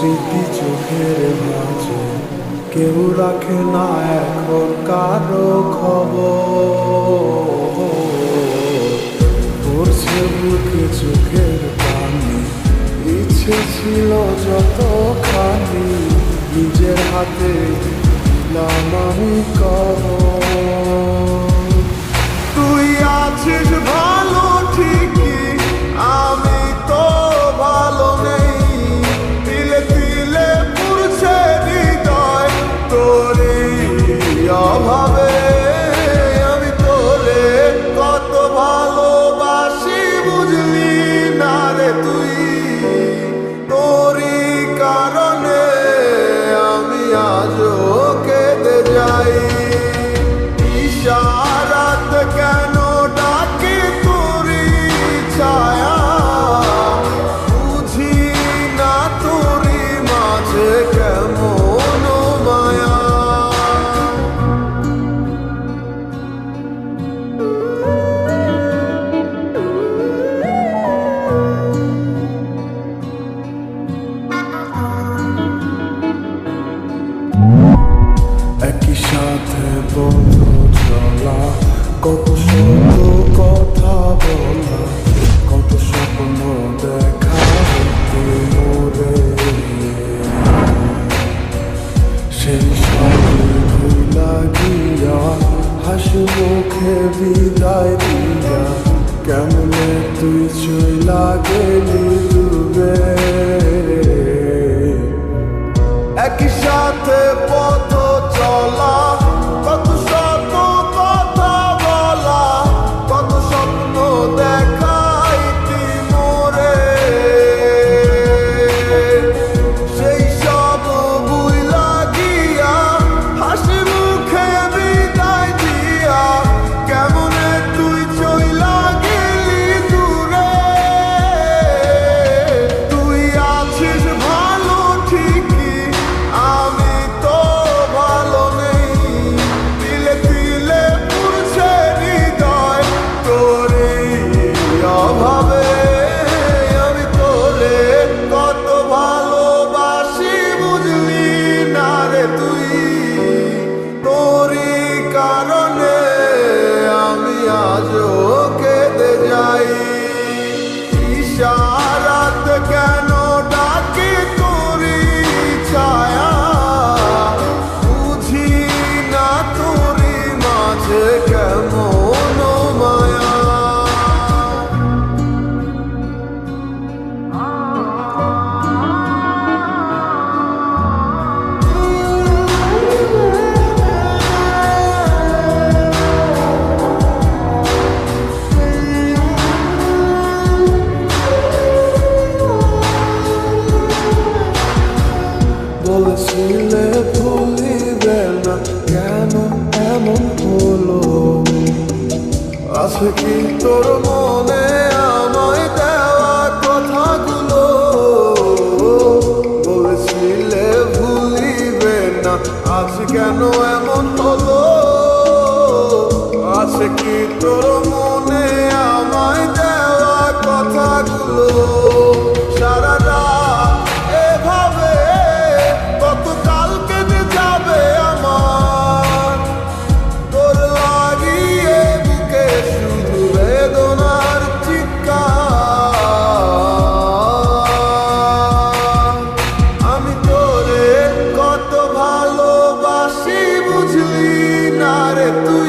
স্মৃতি চোখের মাঝে। কেউ রাখে না এখন কারও খবর। বুকে চোখের পানি। ইচ্ছে ছিল যত খানি নিজের হাতে দিলাম আমি কর তুই আছিস ভালো অভাবে আমি সাথে বলো চলা কত শত কথা বলা কত স্বপ্ন দেখা ইশারাত কেন কি তোর মনে আমায় দেওয়া কথাগুলো ভুলিবে আজ এমন কি তোর মনে আমায় দেওয়া de tu